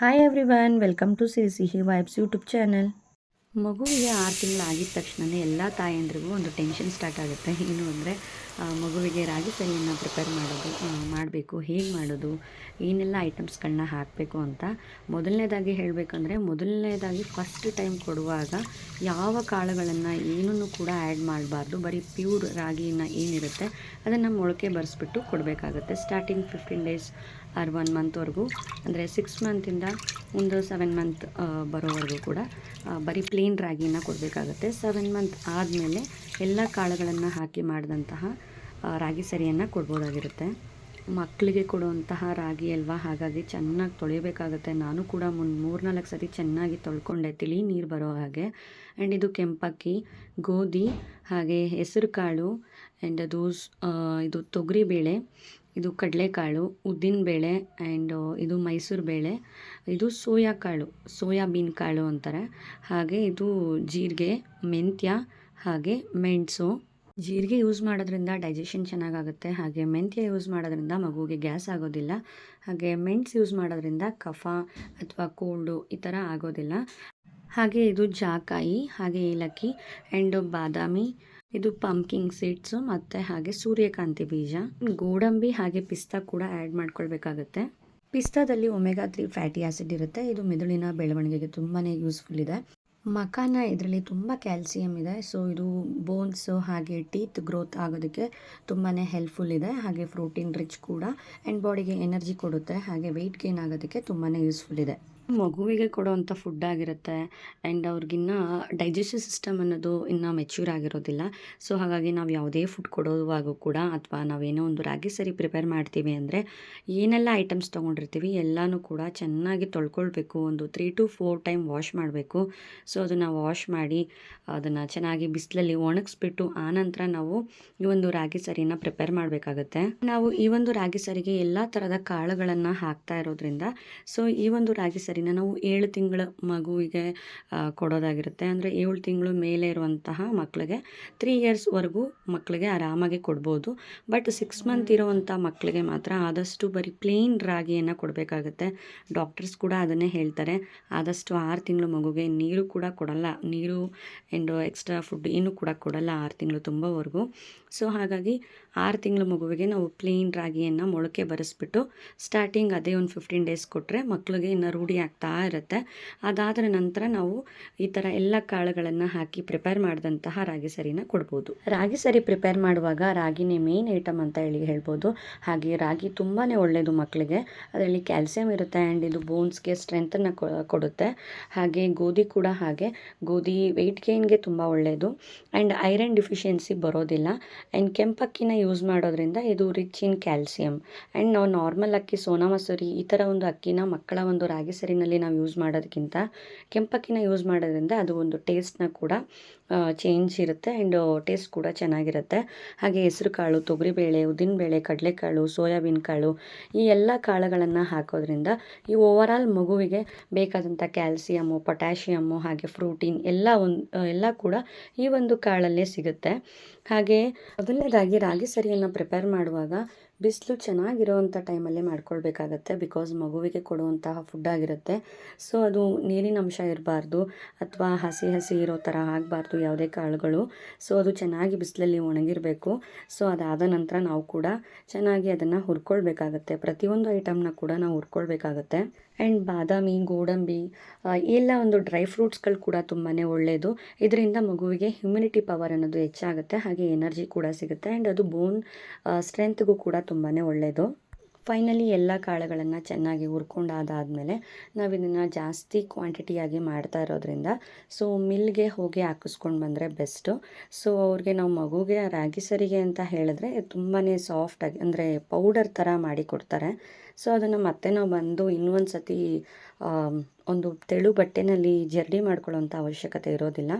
Hi everyone welcome to ಸಿ Sihi vibes YouTube channel ಮಗುವಿಗೆ ಆರು ತಿಂಗಳಾಗಿದ್ದ ತಕ್ಷಣವೇ ಎಲ್ಲ ತಾಯಂದ್ರಿಗೂ ಒಂದು ಟೆನ್ಷನ್ ಸ್ಟಾರ್ಟ್ ಆಗುತ್ತೆ. ಏನು ಅಂದರೆ ಮಗುವಿಗೆ ರಾಗಿ ಸರಿಯನ್ನು ಪ್ರಿಪೇರ್ ಮಾಡೋದು ಮಾಡಬೇಕು, ಹೇಗೆ ಮಾಡೋದು, ಏನೆಲ್ಲ ಐಟಮ್ಸ್ಗಳನ್ನ ಹಾಕಬೇಕು ಅಂತ ಮೊದಲನೇದಾಗಿ ಹೇಳಬೇಕಂದ್ರೆ, ಮೊದಲನೇದಾಗಿ ಫಸ್ಟ್ ಟೈಮ್ ಕೊಡುವಾಗ ಯಾವ ಕಾಳುಗಳನ್ನು ಏನನ್ನು ಕೂಡ ಆ್ಯಡ್ ಮಾಡಬಾರ್ದು, ಬರೀ ಪ್ಯೂರ್ ರಾಗಿನ ಏನಿರುತ್ತೆ, ಅದನ್ನು ಮೊಳಕೆ ಬರೆಸ್ಬಿಟ್ಟು ಕೊಡಬೇಕಾಗುತ್ತೆ. Starting fifteen days or one ಮಂತ್ವರೆಗೂ ಅಂದರೆ ಸಿಕ್ಸ್ ಮಂತಿಂದ ಒಂದು ಸೆವೆನ್ ಮಂತ್ ಬರೋವರೆಗೂ ಕೂಡ ಬರೀ ಪ್ಲೇನ್ ರಾಗಿನ ಕೊಡಬೇಕಾಗುತ್ತೆ. ಸೆವೆನ್ ಮಂತ್ ಆದಮೇಲೆ ಎಲ್ಲ ಕಾಳುಗಳನ್ನು ಹಾಕಿ ಮಾಡಿದಂತಹ ರಾಗಿ ಸರಿಯನ್ನು ಕೊಡ್ಬೋದಾಗಿರುತ್ತೆ. ಮಕ್ಕಳಿಗೆ ಕೊಡುವಂತಹ ರಾಗಿ ಅಲ್ವಾ, ಹಾಗಾಗಿ ಚೆನ್ನಾಗಿ ತೊಳಿಬೇಕಾಗುತ್ತೆ. ನಾನು ಕೂಡ ಮುನ್, ಮೂರ್ನಾಲ್ಕು ಸರಿ ಚೆನ್ನಾಗಿ ತೊಳ್ಕೊಂಡೆ. ತಿಳಿ ನೀರು ಬರೋ ಹಾಗೆ. ಆ್ಯಂಡ್ ಇದು ಕೆಂಪಕ್ಕಿ, ಗೋಧಿ, ಹಾಗೆ ಹೆಸರು ಕಾಳು ಆ್ಯಂಡ್ ಅದು ಇದು ತೊಗರಿಬೇಳೆ. ಇದು ಕಡಲೆಕಾಳು ಉದ್ದಿನಬೇಳೆ ಆ್ಯಂಡ್ ಇದು ಮೈಸೂರು ಬೇಳೆ. ಇದು ಸೋಯಾ ಕಾಳು ಸೋಯಾಬೀನ್ ಕಾಳು ಅಂತಾರೆ. ಹಾಗೆ ಇದು ಜೀರಿಗೆ, ಮೆಂತ್ಯ, ಹಾಗೆ ಮೆಣಸು. ಜೀರಿಗೆ ಯೂಸ್ ಮಾಡೋದ್ರಿಂದ ಡೈಜೆಷನ್ ಚೆನ್ನಾಗಾಗುತ್ತೆ. ಹಾಗೆ ಮೆಂತ್ಯ ಯೂಸ್ ಮಾಡೋದ್ರಿಂದ ಮಗುವಿಗೆ ಗ್ಯಾಸ್ ಆಗೋದಿಲ್ಲ. ಹಾಗೆ ಮೆಣಸು ಯೂಸ್ ಮಾಡೋದ್ರಿಂದ ಕಫ ಅಥವಾ ಕೋಲ್ಡು ಈ ಥರ ಆಗೋದಿಲ್ಲ. ಹಾಗೆ ಇದು ಜಾಕಾಯಿ, ಹಾಗೆ ಏಲಕ್ಕಿ ಆ್ಯಂಡ್ ಬಾದಾಮಿ. ಇದು ಪಂಪ್ಕಿಂಗ್ ಸೀಡ್ಸು ಮತ್ತು ಹಾಗೆ ಸೂರ್ಯಕಾಂತಿ ಬೀಜ. ಗೋಡಂಬಿ ಹಾಗೆ ಪಿಸ್ತಾ ಕೂಡ ಆ್ಯಡ್ ಮಾಡ್ಕೊಳ್ಬೇಕಾಗತ್ತೆ. ಪಿಸ್ತಾದಲ್ಲಿ ಒಮೆಗಾ ತ್ರೀ ಫ್ಯಾಟಿ ಆ್ಯಸಿಡ್ ಇರುತ್ತೆ. ಇದು ಮೆದುಳಿನ ಬೆಳವಣಿಗೆಗೆ ತುಂಬಾ ಯೂಸ್ಫುಲ್ ಇದೆ. ಮಕಾನ ಇದರಲ್ಲಿ ತುಂಬ ಕ್ಯಾಲ್ಸಿಯಂ ಇದೆ. ಸೊ ಇದು ಬೋನ್ಸು ಹಾಗೆ ಟೀತ್ ಗ್ರೋತ್ ಆಗೋದಕ್ಕೆ ತುಂಬಾ ಹೆಲ್ಪ್ಫುಲ್ ಇದೆ. ಹಾಗೆ ಪ್ರೋಟೀನ್ ರಿಚ್ ಕೂಡ ಆ್ಯಂಡ್ ಬಾಡಿಗೆ ಎನರ್ಜಿ ಕೊಡುತ್ತೆ. ಹಾಗೆ ವೆಯ್ಟ್ ಗೇನ್ ಆಗೋದಕ್ಕೆ ತುಂಬಾ ಯೂಸ್ಫುಲ್ ಇದೆ. ಮಗುವಿಗೆ ಕೊಡುವಂಥ ಫುಡ್ ಆಗಿರುತ್ತೆ ಆ್ಯಂಡ್ ಅವ್ರಿಗಿನ್ನ ಡೈಜೆಸ್ಟಿವ್ ಸಿಸ್ಟಮ್ ಅನ್ನೋದು ಇನ್ನೂ ಮೆಚ್ಯೂರ್ ಆಗಿರೋದಿಲ್ಲ. ಸೊ ಹಾಗಾಗಿ ನಾವು ಯಾವುದೇ ಫುಡ್ ಕೊಡುವಾಗೂ ಕೂಡ ಅಥವಾ ನಾವೇನೋ ಒಂದು ರಾಗಿ ಸರಿ ಪ್ರಿಪೇರ್ ಮಾಡ್ತೀವಿ ಅಂದರೆ ಏನೆಲ್ಲ ಐಟಮ್ಸ್ ತೊಗೊಂಡಿರ್ತೀವಿ ಎಲ್ಲನೂ ಕೂಡ ಚೆನ್ನಾಗಿ ತೊಳ್ಕೊಳ್ಬೇಕು. ಒಂದು three to four time wash ಮಾಡಬೇಕು. ಸೊ ಅದನ್ನು ವಾಶ್ ಮಾಡಿ ಅದನ್ನು ಚೆನ್ನಾಗಿ ಬಿಸಿಲಲ್ಲಿ ಒಣಗಿಸ್ಬಿಟ್ಟು ಆನಂತರ ನಾವು ಈ ಒಂದು ರಾಗಿ ಸರಿನ ಪ್ರಿಪೇರ್ ಮಾಡಬೇಕಾಗತ್ತೆ. ನಾವು ಈ ಒಂದು ರಾಗಿ ಸರಿಗೆ ಎಲ್ಲ ಥರದ ಕಾಳುಗಳನ್ನು ಹಾಕ್ತಾ ಇರೋದ್ರಿಂದ ಸೊ ಈ ಒಂದು ರಾಗಿ ಸರಿನ ನಾವು ಏಳು ತಿಂಗಳ ಮಗುವಿಗೆ ಕೊಡೋದಾಗಿರುತ್ತೆ. ಅಂದರೆ ಏಳು ತಿಂಗಳು ಮೇಲೆ ಇರುವಂತಹ ಮಕ್ಕಳಿಗೆ ತ್ರೀ ಇಯರ್ಸ್ವರೆಗೂ ಮಕ್ಕಳಿಗೆ ಆರಾಮಾಗಿ ಕೊಡ್ಬೋದು. ಬಟ್ ಸಿಕ್ಸ್ ಮಂತ್ ಇರೋವಂಥ ಮಕ್ಕಳಿಗೆ ಮಾತ್ರ ಆದಷ್ಟು ಬರೀ ಪ್ಲೇನ್ ರಾಗಿಯನ್ನು ಕೊಡಬೇಕಾಗುತ್ತೆ. ಡಾಕ್ಟರ್ಸ್ ಕೂಡ ಅದನ್ನೇ ಹೇಳ್ತಾರೆ. ಆದಷ್ಟು ಆರು ತಿಂಗಳು ಮಗುಗೆ ನೀರು ಕೂಡ ಕೊಡಲ್ಲ. ನೀರು ಆ್ಯಂಡ್ ಎಕ್ಸ್ಟ್ರಾ ಫುಡ್ ಏನು ಕೂಡ ಕೊಡಲ್ಲ ಆರು ತಿಂಗಳು ತುಂಬವರೆಗೂ. ಸೊ ಹಾಗಾಗಿ ಆರು ತಿಂಗಳ ಮಗುವಿಗೆ ನಾವು ಪ್ಲೇನ್ ರಾಗಿಯನ್ನು ಮೊಳಕೆ ಬರೆಸ್ಬಿಟ್ಟು ಸ್ಟಾರ್ಟಿಂಗ್ ಅದೇ ಒಂದು ಫಿಫ್ಟೀನ್ ಡೇಸ್ ಕೊಟ್ಟರೆ ಮಕ್ಕಳಿಗೆ ಇನ್ನು ರೂಢಿ ಆಗ್ತಾ ಇರುತ್ತೆ. ಅದಾದ ನಂತರ ನಾವು ಈ ಥರ ಎಲ್ಲ ಕಾಳುಗಳನ್ನು ಹಾಕಿ ಪ್ರಿಪೇರ್ ಮಾಡಿದಂತಹ ರಾಗಿ ಸರಿನ ಕೊಡ್ಬೋದು. ರಾಗಿ ಸರಿ ಪ್ರಿಪೇರ್ ಮಾಡುವಾಗ ರಾಗಿನೇ ಮೇನ್ ಐಟಮ್ ಅಂತ ಹೇಳಿ ಹೇಳ್ಬೋದು. ಹಾಗೆ ರಾಗಿ ತುಂಬಾ ಒಳ್ಳೆಯದು ಮಕ್ಕಳಿಗೆ ಅದರಲ್ಲಿ ಕ್ಯಾಲ್ಸಿಯಂ ಇರುತ್ತೆ ಆ್ಯಂಡ್ ಇದು ಬೋನ್ಸ್ಗೆ ಸ್ಟ್ರೆಂತನ್ನು ಕೊಡುತ್ತೆ. ಹಾಗೆ ಗೋಧಿ ಕೂಡ ಹಾಗೆ. ಗೋಧಿ ವೆಯ್ಟ್ ಗೇನ್ಗೆ ತುಂಬ ಒಳ್ಳೆಯದು ಆ್ಯಂಡ್ ಐರನ್ ಡಿಫಿಷಿಯನ್ಸಿ ಬರೋದಿಲ್ಲ. ಆ್ಯಂಡ್ ಕೆಂಪಕ್ಕಿನ ಯೂಸ್ ಮಾಡೋದ್ರಿಂದ ಇದು ರಿಚ್ ಇನ್ ಕ್ಯಾಲ್ಸಿಯಂ ಆ್ಯಂಡ್ ನಾವು ನಾರ್ಮಲ್ ಅಕ್ಕಿ, ಸೋನಾ, ಮಸೂರಿ ಈ ಥರ ಒಂದು ಅಕ್ಕಿನ ಮಕ್ಕಳ ಒಂದು ರಾಗಿ ಸರಿನಲ್ಲಿ ನಾವು ಯೂಸ್ ಮಾಡೋದಕ್ಕಿಂತ ಕೆಂಪಕ್ಕಿನ ಯೂಸ್ ಮಾಡೋದ್ರಿಂದ ಅದು ಒಂದು ಟೇಸ್ಟ್ನ ಕೂಡ ಚೇಂಜ್ ಇರುತ್ತೆ ಆ್ಯಂಡ್ ಟೇಸ್ಟ್ ಕೂಡ ಚೆನ್ನಾಗಿರುತ್ತೆ. ಹಾಗೆ ಹೆಸರು ಕಾಳು ತೊಗರಿಬೇಳೆ ಉದ್ದಿನಬೇಳೆ ಕಡಲೆಕಾಳು, ಸೋಯಾಬೀನ್ ಕಾಳು ಈ ಎಲ್ಲ ಕಾಳುಗಳನ್ನು ಹಾಕೋದ್ರಿಂದ ಈ ಓವರಾಲ್ ಮಗುವಿಗೆ ಬೇಕಾದಂಥ ಕ್ಯಾಲ್ಸಿಯಮ್ಮು ಪೊಟ್ಯಾಷಿಯಮ್ಮು ಹಾಗೆ ಪ್ರೋಟೀನ್ ಎಲ್ಲ ಒಂದು ಎಲ್ಲ ಕೂಡ ಈ ಒಂದು ಕಾಳಲ್ಲೇ ಸಿಗುತ್ತೆ. ಹಾಗೆ ಮೊದಲನೇದಾಗಿ ರಾಗಿ ಸರಿಯನ್ನು ಪ್ರಿಪೇರ್ ಮಾಡುವಾಗ ಬಿಸಿಲು ಚೆನ್ನಾಗಿರೋವಂಥ ಟೈಮಲ್ಲೇ ಮಾಡ್ಕೊಳ್ಬೇಕಾಗತ್ತೆ ಬಿಕಾಸ್ ಮಗುವಿಗೆ ಕೊಡುವಂತಹ ಫುಡ್ ಆಗಿರುತ್ತೆ. ಸೊ ಅದು ನೀರಿನ ಅಂಶ ಇರಬಾರ್ದು ಅಥವಾ ಹಸಿ ಹಸಿ ಇರೋ ಥರ ಆಗಬಾರ್ದು ಯಾವುದೇ ಕಾಳುಗಳು. ಸೊ ಅದು ಚೆನ್ನಾಗಿ ಬಿಸಿಲಲ್ಲಿ ಒಣಗಿರಬೇಕು. ಸೊ ಅದಾದ ನಂತರ ನಾವು ಕೂಡ ಚೆನ್ನಾಗಿ ಅದನ್ನು ಹುರ್ಕೊಳ್ಬೇಕಾಗತ್ತೆ. ಪ್ರತಿಯೊಂದು ಐಟಮ್ನ ಕೂಡ ನಾವು ಹುರ್ಕೊಳ್ಬೇಕಾಗತ್ತೆ. ಆ್ಯಂಡ್ ಬಾದಾಮಿ, ಗೋಡಂಬಿ ಎಲ್ಲ ಒಂದು ಡ್ರೈ ಫ್ರೂಟ್ಸ್ಗಳು ಕೂಡ ತುಂಬಾ ಒಳ್ಳೆಯದು ಇದರಿಂದ ಮಗುವಿಗೆ ಹ್ಯುಮಿನಿಟಿ ಪವರ್ ಅನ್ನೋದು ಹೆಚ್ಚಾಗುತ್ತೆ. ಹಾಗೆ ಎನರ್ಜಿ ಕೂಡ ಸಿಗುತ್ತೆ. ಆ್ಯಂಡ್ ಅದು ಬೋನ್ ಸ್ಟ್ರೆಂತ್ಗೂ ಕೂಡ ತುಂಬಾ ಒಳ್ಳೆಯದು ಫೈನಲಿ ಎಲ್ಲ ಕಾಳುಗಳನ್ನು ಚೆನ್ನಾಗಿ ಹುರ್ಕೊಂಡಾದಾದಮೇಲೆ ನಾವು ಇದನ್ನು ಜಾಸ್ತಿ ಕ್ವಾಂಟಿಟಿಯಾಗಿ ಮಾಡ್ತಾ ಇರೋದ್ರಿಂದ ಸೊ ಮಿಲ್ಗೆ ಹೋಗಿ ಹಾಕಿಸ್ಕೊಂಡು ಬಂದರೆ ಬೆಸ್ಟು ಸೊ ಅವ್ರಿಗೆ ನಾವು ಮಗುಗೆ ರಾಗಿ ಸರಿಗೆ ಅಂತ ಹೇಳಿದ್ರೆ ತುಂಬಾ ಸಾಫ್ಟಾಗಿ ಅಂದರೆ ಪೌಡರ್ ಥರ ಮಾಡಿ ಕೊಡ್ತಾರೆ. ಸೊ ಅದನ್ನು ಮತ್ತೆ ನಾವು ಬಂದು ಇನ್ನೊಂದು ಸತಿ ಒಂದು ತೆಳು ಬಟ್ಟೆನಲ್ಲಿ ಜರ್ಡಿ ಮಾಡ್ಕೊಳ್ಳೋಂಥ ಅವಶ್ಯಕತೆ ಇರೋದಿಲ್ಲ.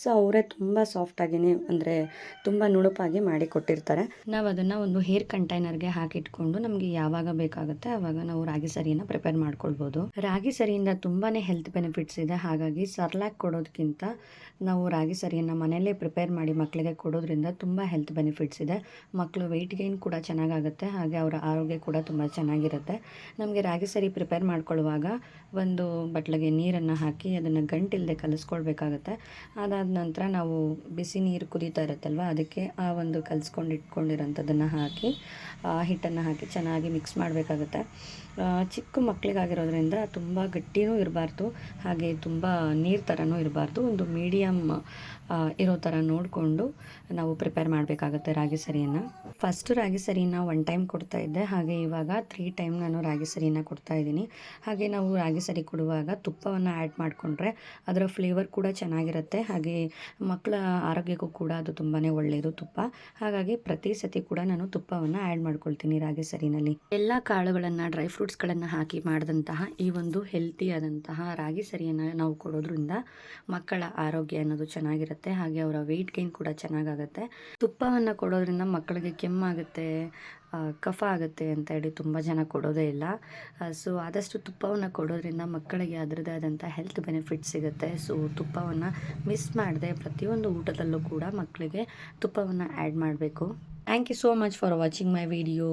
ಸೊ ಅವರೇ ತುಂಬ ಸಾಫ್ಟಾಗಿಯೇ ಅಂದರೆ ತುಂಬ ನುಣುಪಾಗಿ ಮಾಡಿ ಕೊಟ್ಟಿರ್ತಾರೆ. ನಾವು ಅದನ್ನು ಒಂದು ಹೇರ್ ಕಂಟೈನರ್ಗೆ ಹಾಕಿಟ್ಕೊಂಡು ನಮಗೆ ಯಾವಾಗ ಬೇಕಾಗುತ್ತೆ ಆವಾಗ ನಾವು ರಾಗಿ ಸರಿಯನ್ನು ಪ್ರಿಪೇರ್ ಮಾಡ್ಕೊಳ್ಬೋದು. ರಾಗಿ ಸರಿಯಿಂದ ತುಂಬಾ ಹೆಲ್ತ್ ಬೆನಿಫಿಟ್ಸ್ ಇದೆ. ಹಾಗಾಗಿ ಸರ್ಲಾಕ್ ಕೊಡೋದಕ್ಕಿಂತ ನಾವು ರಾಗಿ ಸರಿಯನ್ನು ಮನೆಯಲ್ಲೇ ಪ್ರಿಪೇರ್ ಮಾಡಿ ಮಕ್ಕಳಿಗೆ ಕೊಡೋದ್ರಿಂದ ತುಂಬ ಹೆಲ್ತ್ ಬೆನಿಫಿಟ್ಸ್ ಇದೆ. ಮಕ್ಕಳು ವೆಯ್ಟ್ ಗೈನ್ ಕೂಡ ಚೆನ್ನಾಗಾಗುತ್ತೆ. ಹಾಗೆ ಅವರ ಆರೋಗ್ಯ ಕೂಡ ತುಂಬ ಚೆನ್ನಾಗಿರುತ್ತೆ. ನಮಗೆ ರಾಗಿ ಸರಿ ಪ್ರಿಪೇರ್ ಮಾಡ್ಕೊಳ್ಳುವಾಗ ಒಂದು ಬಟ್ಲಿಗೆ ನೀರನ್ನು ಹಾಕಿ ಅದನ್ನು ಗಂಟಿಲ್ಲದೆ ಕಲಿಸ್ಕೊಳ್ಬೇಕಾಗತ್ತೆ. ಅದಾದ ನಂತರ ನಾವು ಬಿಸಿ ನೀರು ಕುದೀತಾ ಇರುತ್ತಲ್ವ, ಅದಕ್ಕೆ ಆ ಒಂದು ಕಲಿಸ್ಕೊಂಡು ಇಟ್ಕೊಂಡಿರೋಂಥದ್ದನ್ನು ಹಾಕಿ ಹಿಟ್ಟನ್ನು ಹಾಕಿ ಚೆನ್ನಾಗಿ ಮಿಕ್ಸ್ ಮಾಡಬೇಕಾಗುತ್ತೆ. ಚಿಕ್ಕ ಮಕ್ಕಳಿಗಾಗಿರೋದ್ರಿಂದ ತುಂಬ ಗಟ್ಟಿನೂ ಇರಬಾರ್ದು, ಹಾಗೆ ತುಂಬ ನೀರು ಥರನೂ ಇರಬಾರ್ದು. ಒಂದು ಮೀಡಿಯಮ್ ಇರೋ ಥರ ನೋಡಿಕೊಂಡು ನಾವು ಪ್ರಿಪೇರ್ ಮಾಡಬೇಕಾಗುತ್ತೆ ರಾಗಿ ಸರಿಯನ್ನು. ಫಸ್ಟ್ ರಾಗಿ ಸರಿನ ಒನ್ ಟೈಮ್ ಕೊಡ್ತಾ ಇದ್ದೆ. ಹಾಗೆ ಇವಾಗ ತ್ರೀ ಟೈಮ್ ನಾನು ರಾಗಿ ಸರಿನ ಕೊಡ್ತಾ ಇದ್ದೀನಿ. ಹಾಗೆ ನಾವು ರಾಗಿ ಸರಿ ಕೊಡುವಾಗ ತುಪ್ಪವನ್ನು ಆ್ಯಡ್ ಮಾಡಿಕೊಂಡ್ರೆ ಅದರ ಫ್ಲೇವರ್ ಕೂಡ ಚೆನ್ನಾಗಿರುತ್ತೆ. ಹಾಗೆ ಮಕ್ಕಳ ಆರೋಗ್ಯಕ್ಕೂ ಕೂಡ ಅದು ತುಂಬಾ ಒಳ್ಳೆಯದು ತುಪ್ಪ. ಹಾಗಾಗಿ ಪ್ರತಿ ಸತಿ ಕೂಡ ನಾನು ತುಪ್ಪವನ್ನು ಆ್ಯಡ್ ಮಾಡ್ಕೊಳ್ತೀನಿ ರಾಗಿ ಸರಿನಲ್ಲಿ. ಎಲ್ಲ ಕಾಳುಗಳನ್ನು ಡ್ರೈ ಫ್ರೂಟ್ಸ್ಗಳನ್ನು ಹಾಕಿ ಮಾಡಿದಂತಹ ಈ ಒಂದು ಹೆಲ್ತಿ ಆದಂತಹ ರಾಗಿ ಸರಿಯನ್ನು ನಾವು ಕೊಡೋದ್ರಿಂದ ಮಕ್ಕಳ ಆರೋಗ್ಯ ಅನ್ನೋದು ಚೆನ್ನಾಗಿರುತ್ತೆ. ಹಾಗೆ ಅವರ ವೆಯ್ಟ್ ಗೈನ್ ಕೂಡ ಚೆನ್ನಾಗಾಗುತ್ತೆ. ತುಪ್ಪವನ್ನು ಕೊಡೋದ್ರಿಂದ ಮಕ್ಕಳಿಗೆ ಕೆಮ್ಮಾಗುತ್ತೆ ಕಫ ಆಗುತ್ತೆ ಅಂತ ಹೇಳಿ ತುಂಬ ಜನ ಕೊಡೋದೇ ಇಲ್ಲ. ಸೊ ಆದಷ್ಟು ತುಪ್ಪವನ್ನು ಕೊಡೋದ್ರಿಂದ ಮಕ್ಕಳಿಗೆ ಅದರದ್ದೇ ಆದಂಥ ಹೆಲ್ತ್ ಬೆನಿಫಿಟ್ ಸಿಗುತ್ತೆ. ಸೊ ತುಪ್ಪವನ್ನು ಮಿಸ್ ಮಾಡದೆ ಪ್ರತಿಯೊಂದು ಊಟದಲ್ಲೂ ಕೂಡ ಮಕ್ಕಳಿಗೆ ತುಪ್ಪವನ್ನು ಆ್ಯಡ್ ಮಾಡಬೇಕು. Thank you so much for watching my video